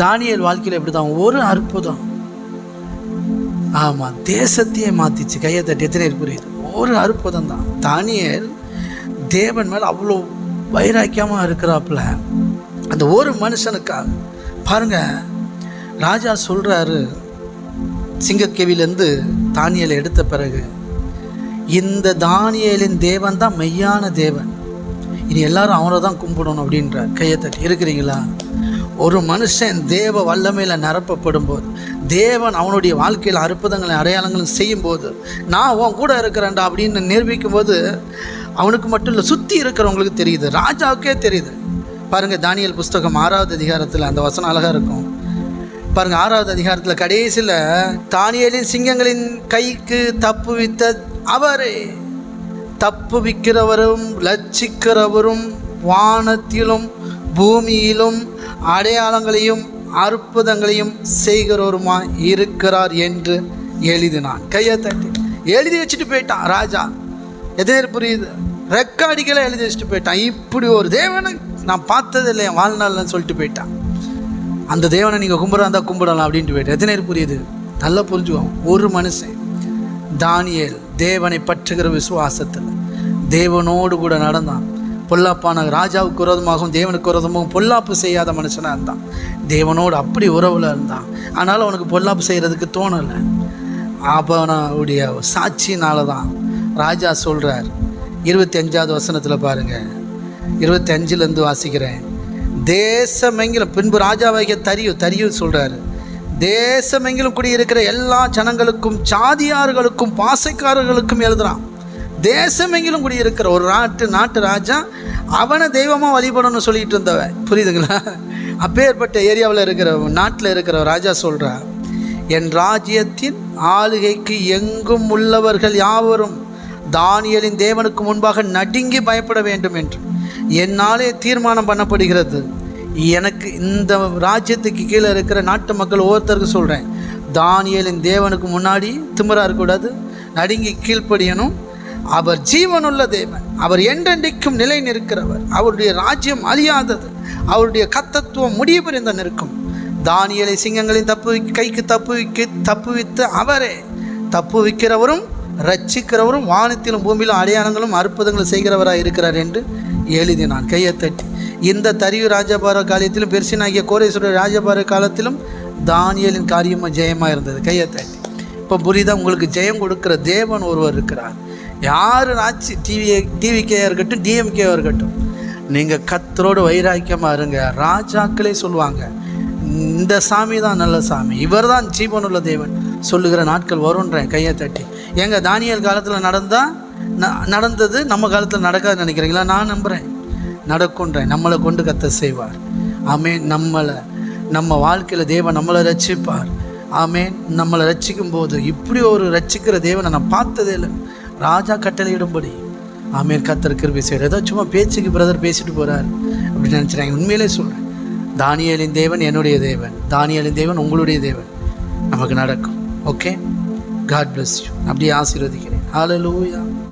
Daniel வாழ்க்கையில் எப்படி தான் ஒரு அற்புதம். ஆமாம் தேசத்தையே மாற்றிச்சு கையை தட்டி எத்தனை புரியுது? ஒரு அற்புதம் தான். தானியல் தேவன் மேலே அவ்வளோ வைராக்கியமாக இருக்கிறாப்புல. அந்த ஒரு மனுஷனுக்காக பாருங்க ராஜா சொல்கிறாரு சிங்கக்கேவிலேருந்து தானியலை எடுத்த பிறகு இந்த தானியலின் தேவன் தான் மெய்யான தேவன். இனி எல்லாரும் அவரை தான் கும்பிடணும் அப்படின்றார். கையை தட்டி இருக்கிறீங்களா? ஒரு மனுஷன் தேவ வல்லமையில் நிரப்பப்படும் போது தேவன் அவனுடைய வாழ்க்கையில் அற்புதங்களை அடையாளங்களும் செய்யும்போது நான் உன் கூட இருக்கிறேன்டா அப்படின்னு நிரூபிக்கும் போது அவனுக்கு மட்டும் இல்லை சுற்றி இருக்கிறவங்களுக்கு தெரியுது ராஜாவுக்கே தெரியுது. பாருங்கள் தானியல் புஸ்தகம் ஆறாவது அதிகாரத்தில் அந்த வசனம் அழகாக இருக்கும். பாருங்கள் ஆறாவது அதிகாரத்தில் கடைசியில் தானியலின் சிங்கங்களின் கைக்கு தப்புவித்த அவரே. தப்புவிக்கிறவரும் லட்சிக்கிறவரும் வானத்திலும் பூமியிலும் அடையாளங்களையும் அற்புதங்களையும் செய்கிறவருமா இருக்கிறார் என்று எழுதினான். கையை தட்டி. எழுதி வச்சுட்டு போயிட்டான் ராஜா. எதிர் புரியுது. ரெக்கார்டிக்கெல்லாம் எழுதி வச்சுட்டு போயிட்டான். இப்படி ஒரு தேவனை நான் பார்த்தது இல்லை என் வாழ்நாள்னு சொல்லிட்டு போயிட்டான். அந்த தேவனை நீங்கள் கும்பிட்றா இருந்தால் கும்பிடலாம் அப்படின்ட்டு போயிட்டு எத்தனை புரியுது? நல்லா புரிஞ்சுக்கோங்க ஒரு மனுஷன் தானியல் தேவனை பற்றுகிற விசுவாசத்தில் தேவனோடு கூட நடந்தான். பொல்லாப்பான ராஜாவுக்கு விரோதமாகவும் தேவனுக்கு விரோதமாகவும் பொல்லாப்பு செய்யாத மனுஷனாக இருந்தான். தேவனோடு அப்படி உறவில் இருந்தான். ஆனாலும் அவனுக்கு பொல்லாப்பு செய்கிறதுக்கு தோணலை. அவனுடைய சாட்சியினால தான் ராஜா சொல்கிறார் இருபத்தி அஞ்சாவது வசனத்தில் பாருங்கள் இருபத்தி அஞ்சுலேருந்து வாசிக்கிறேன். தேசமெங்கிலும் பின்பு ராஜாவாகிய தரியு தரியு சொல்கிறாரு தேசமெங்கிலும் குடியிருக்கிற எல்லா ஜனங்களுக்கும் சாதியார்களுக்கும் பாசைக்காரர்களுக்கும் எழுதுறான். தேசமெங்கிலும் குடியிருக்கிற ஒரு நாட்டு நாட்டு ராஜா அவனை தெய்வமாக வழிபடணும்னு சொல்லிட்டு இருந்தவன். புரியுதுங்களா? அப்பேற்பட்ட ஏரியாவில் இருக்கிற நாட்டில் இருக்கிற ராஜா சொல்கிறா என் ராஜ்யத்தின் ஆளுகைக்கு எங்கும் உள்ளவர்கள் யாவரும் தானியலின் தேவனுக்கு முன்பாக நடுங்கி பயப்பட வேண்டும் என்று. என்னாலே தீர்மானம் பண்ணப்படுகிறது. எனக்கு இந்த ராஜ்யத்துக்கு கீழே இருக்கிற நாட்டு மக்கள் ஒவ்வொருத்தருக்கு சொல்கிறேன் தானியலின் தேவனுக்கு முன்னாடி திமிராக இருக்கக்கூடாது. நடுங்கி கீழ்ப்படியணும். அவர் ஜீவனுள்ள தேவன். அவர் என்றென்றைக்கும் நிலை நிற்கிறவர். அவருடைய ராஜ்யம் அழியாதது. அவருடைய கத்தத்துவம் முடிவு நிற்கும். தானியலை சிங்கங்களின் தப்பு கைக்கு தப்புவிக்கி தப்புவித்து அவரே தப்பு வைக்கிறவரும் ரட்சிக்கிறவரும் வானத்திலும் பூமியிலும் அடையாளங்களும் அற்புதங்களும் செய்கிறவராக இருக்கிறார் என்று எழுதினான் கையத்தட்டி இந்த தரிவு ராஜபார காலத்திலும் பெருசினாகிய கோரேஸ்வரர் ராஜபார காலத்திலும் தானியலின் காரியமாக ஜெயமாக இருந்தது. கையத்தட்டி இப்போ புரியுதா? உங்களுக்கு ஜெயம் கொடுக்கிற தேவன் ஒருவர் இருக்கிறார். யார் ஆச்சு டிவி டிவிக்கே இருக்கட்டும் டிஎம்கேவாக இருக்கட்டும் நீங்கள் கத்தரோடு வைராக்கியமாக இருங்க. ராஜாக்களே சொல்லுவாங்க இந்த சாமி தான் நல்ல சாமி இவர் தான் ஜீவனுள்ள தேவன். சொல்லுகிற நாட்கள் வரும்ன்றேன் கையை தட்டி. எங்கள் தானியல் காலத்தில் நடந்தால் நடந்தது நம்ம காலத்தில் நடக்காதுன்னு நினைக்கிறீங்களா? நான் நம்புகிறேன் நடக்குன்றேன் நம்மளை கொண்டு கத்த செய்வார். ஆமேன். நம்மளை நம்ம வாழ்க்கையில் தேவன் நம்மளை ரட்சிப்பார். ஆமேன். நம்மளை ரட்சிக்கும் போது இப்படி ஒரு ரட்சிக்கிற தேவனை நான் பார்த்ததே இல்லை. ராஜா கட்டளையிடும்படி. ஆமீர் கத்தர் கிருபி செய்கிற ஏதோ சும்மா பேச்சுக்கு பிரதர் பேசிட்டு போகிறார் அப்படின்னு நினச்சிட்டாங்க உண்மையிலே சொல்கிறேன் தானியலின் தேவன் என்னுடைய தேவன். தானியலின் தேவன் உங்களுடைய தேவன். நமக்கு நடக்கும். ஓகே காட் பிளஸ் யூ அப்படியே ஆசீர்வதிக்கிறேன். ஆலலூயா